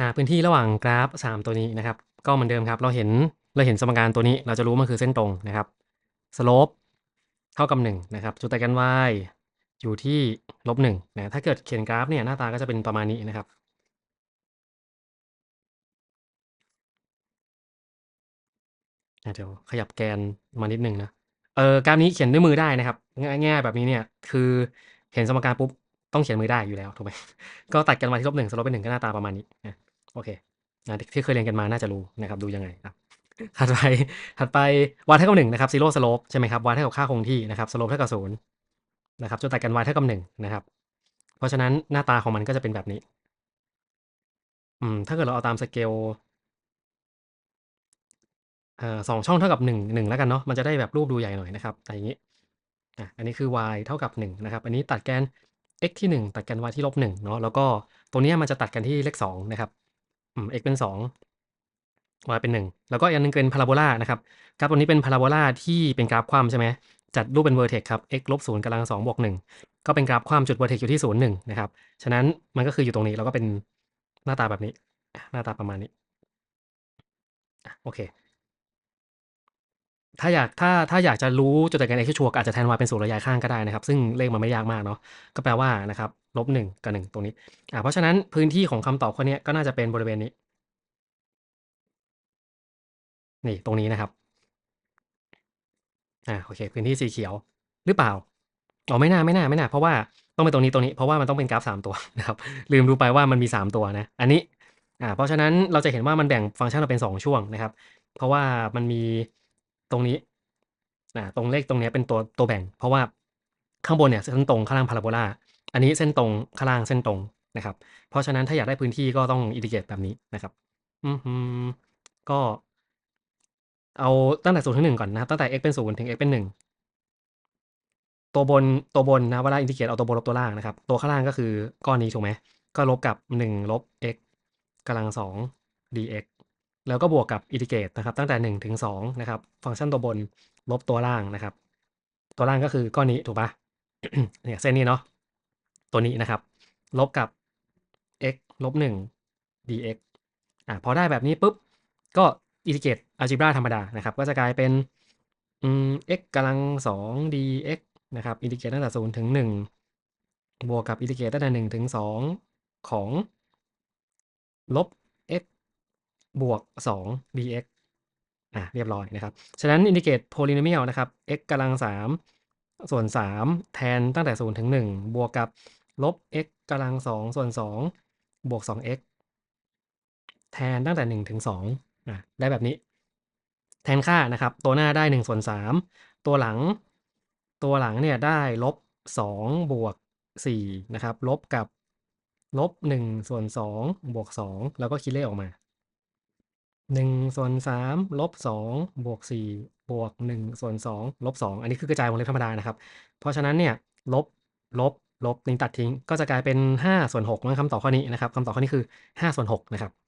หาพื้นที่ระหว่างกราฟ 3 ตัวนี้นะครับ ก็เหมือนเดิมครับ เราเห็นเราเห็นสมการตัวนี้ เราจะรู้มันคือเส้นตรงนะครับ slope เท่ากับ1นะครับจุดแตัดกัน y อยู่ที่ลบ1นะถ้าเกิดเขียนกราฟเนี่ยหน้าตาก็จะเป็นประมาณนี้นะครับ เดี๋ยวขยับแกนมานิดหนึ่งนะเออกราฟนี้เขียนด้วยมือได้นะครับ ง่ายๆแบบนี้เนี่ยคือเห็นสมการปุ๊บต้องเขียนมือได้อยู่แล้วถูกไหมก็ตัดกัน y ที่ลบ1 slope เป็น1ก็หน้าตาประมาณนี้นะ โอเคนะที่เคยเรียนกันมาน่าจะรู้นะครับดูยังไงครับถัดไปถัดไป y เท่ากับ1นะครับ zero slope ใช่ไหมครับ y เท่ากับค่าคงที่นะครับ slope เท่ากับ0นย์นะครับจุดตัดกัน y เท่ากับ1นะครับ เพราะฉะนั้นหน้าตาของมันก็จะเป็นแบบนี้ อืม ถ้าเกิดเราเอาตามสเกลเอ่อ2ช่องเท่ากับ1 1แล้วกันเนาะมันจะได้แบบรูปดูใหญ่หน่อยนะครับแต่อย่างงี้อ่าอันนี้คือ y เท่ากับ1นะครับ อันนี้ตัดแกน x ที่1ตัดกัน y ที่ลบ1เนาะแล้วก็ตรงนี้มันจะตัดกันที่เลข2นะครับ อืม x เป็น2 y เป็น1แล้วก็อันหนึ่งเป็นพาราโบลานะครับกราฟตัวนี้เป็นพาราโบลาที่เป็นกราฟคว่ำใช่ไหมจัดรูปเป็น vertex ครับ x ลบ0กำลัง2บวก1ก็เป็นกราฟคว่ำจุด vertex อยู่ที่0 1นย์หนึ่งนะครับ ฉะนั้นมันก็คืออยู่ตรงนี้แล้วก็เป็นหน้าตาแบบนี้ หน้าตาประมาณนี้โอเค ถ้าอยากถ้าถ้าอยากจะรู้จุดตัดกัน x ชัวร์อาจจะแทน y เป็น0แล้วย้ายข้างก็ได้นะครับ ซึ่งเลขมันไม่ยากมากเนาะก็แปลว่านะครับ ลบ1กับ1ตรงนี้อ่าเพราะฉะนั้นพื้นที่ของคำตอบข้อนี้ก็น่าจะเป็นบริเวณนี้ นี่ตรงนี้นะครับอ่าโอเค พื้นที่สีเขียวหรือเปล่า?อ๋อไม่น่าไม่น่าไม่น่าเพราะว่าต้องเป็นตรงนี้ตรงนี้เพราะว่ามันต้องเป็นกราฟ 3 ตัวนะครับ ลืมดูไปว่ามันมี 3 ตัวนะ อันนี้อ่าเพราะฉะนั้นเราจะเห็นว่ามันแบ่งฟังก์ชันออกเป็น 2 ช่วงนะครับ เพราะว่ามันมีตรงนี้อ่าตรงเลขตรงนี้เป็นตัวตัวแบ่ง เพราะว่าข้างบนเนี่ยเส้นตรงข้างล่างพาราโบลา อันนี้เส้นตรงข้างล่างเส้นตรงนะครับ เพราะฉะนั้นถ้าอยากได้พื้นที่ก็ต้องอินทิเกรตแบบนี้นะครับ อือฮึก็ เอาตั้งแต่0ถึง1ก่อนนะครับ ตั้งแต่ x เป็น0ถึง x เป็น1ตัวบนตัวบนนะเวลาอินทิเกรตเอาตัวบนลบตัวล่างนะครับ ตัวข้างล่างก็คือก้อนนี้ถูกไหมก็ลบกับ1ลบ x กำลัง2 dx แล้วก็บวกกับอินทิเกรตนะครับ ตั้งแต่1ถึง2นะครับ ฟังก์ชันตัวบนลบตัวล่างนะครับ ตัวล่างก็คือก้อนนี้ถูกปล่าเนี่ยเส้นนี้เนาะ ตัวนี้นะครับ ลบกับ x ลบ1 dx อ่าพอได้แบบนี้ปุ๊บ ก็อินทิเกรตอัลจีบราธรรมดานะครับ ก็จะกลายเป็นอืม x กำลัง 2 dx นะครับอินทิเกรตตั้งแต่0ถึง 1 บวกกับอินทิเกรตตั้งแต่1ถึง 2 ของ ลบ x บวก 2 dx อ่าเรียบร้อยนะครับ ฉะนั้นอินทิเกรต polynomial นะครับ x กำลัง 3 ส่วน 3 แทนตั้งแต่ 0 ถึง 1 บวกกับ ลบ x กำลัง2ส่วน2บวก 2x แทนตั้งแต่1ถึง2อ่าได้แบบนี้ แทนค่านะครับ ตัวหน้าได้1ส่วน3ตัวหลัง ตัวหลังเนี่ยได้ลบ2บวก4นะครับ ลบกับลบ1ส่วน2บวก2แล้วก็คิดเลขออกมา1ส่วน3ลบ2บวก4บวก1ส่วน2ลบ2อันนี้คือกระจายวงเล็บธรรมดานะครับ เพราะฉะนั้นเนี่ยลบลบ ลบนี้ตัดทิ้ง ก็จะกลายเป็น5ส่วน6นะคำตอบข้อนี้นะครับคำตอบข้อนี้คือ5ส่วน6นะครับ